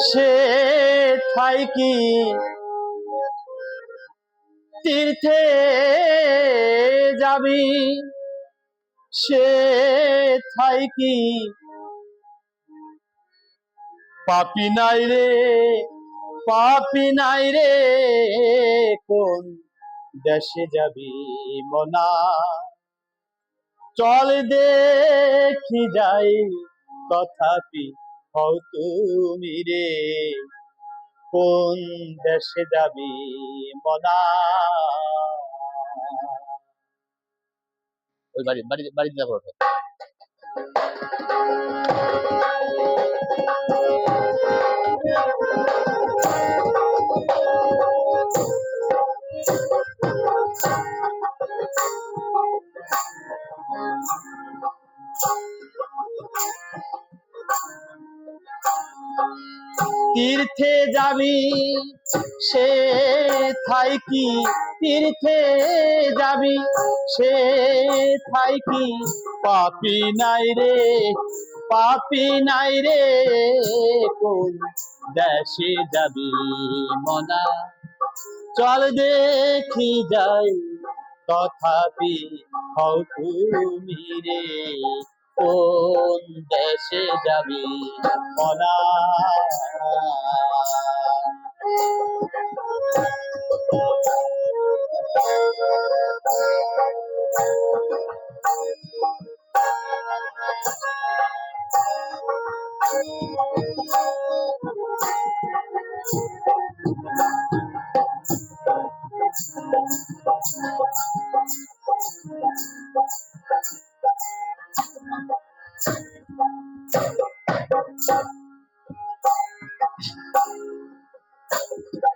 সে থাই কি? তীর্থে যাবি? সে থাই কি? পাপি নাই রে, পাপি নাই রে, কোন দেশে যাবি মনা? চল দেখি যাই, তথাপি হও তুমি রে। কোন দেশে যাবি মনা? ওই বাড়ি বাড়ি বাড়িতে যাব। তীর্থে যাবি সে থাই কি তীর্থে যাবি সে থাই কি? পাপি নাই রে, পাপি নাই রে, কোন দেশে যাবি মনা? চল দেখি যাই, তথাপি হও তুমি রে। কোন দেশে যাবি? মনা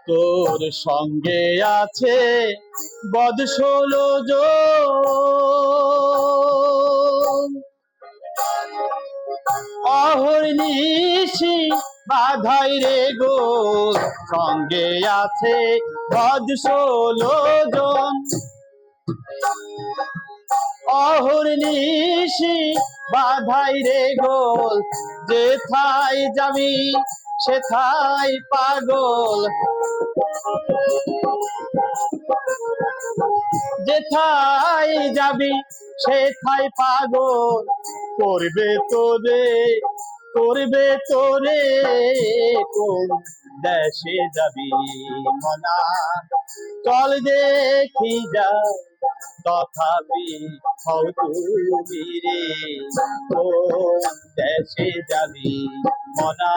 তোর সঙ্গে আছে বদ ষোলো জন। অহর্নিশি বাধাই রে গো, সঙ্গে আছে বদ ষোলো জন। অহর্নিশি বাধাই রে গোল যেথায় যাবি সেথাই পাগল। যে থাই যাবি, সে থাই পাগল। করবে তো তোরে করবে তোরে কোন দেশে যাবি মনা? চল দেখি যা, তথাপি হও তুমি রে, কোন দেশে যাবি মনা?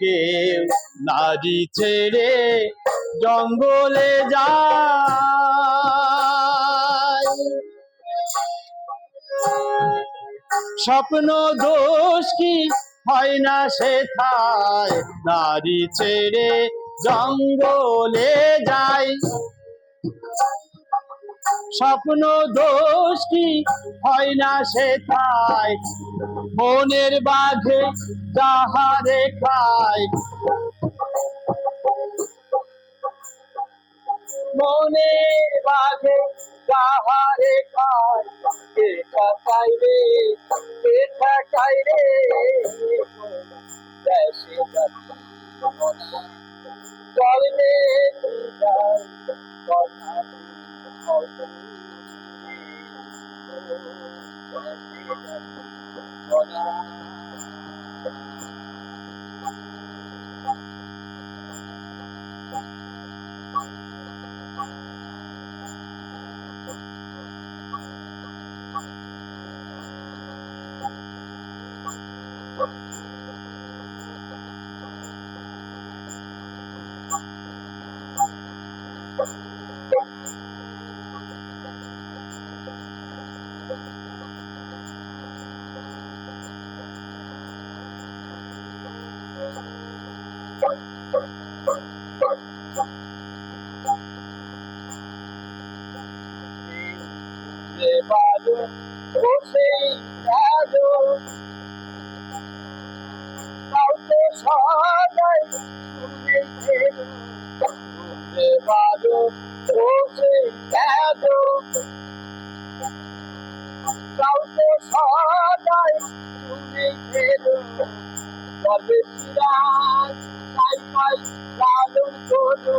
কেউ নারী ছেড়ে জঙ্গলে যায়। স্বপ্ন দোষ কি? হয় না সে থায় নারী ছেড়ে জঙ্গলে যায়। স্বপ্ন দোষ কি? হয় না সে থায় মনের বাঘে যাহারে খায়। মনের বাঘে যাহারে খায় কে ঠকাই রে কে ঠকাই রে। দেশে যাবি চলবে Trabalho, concentrado. কাউকে সদাই কাউকে সদাই তবে চিরাজ সাই সাই লালন করো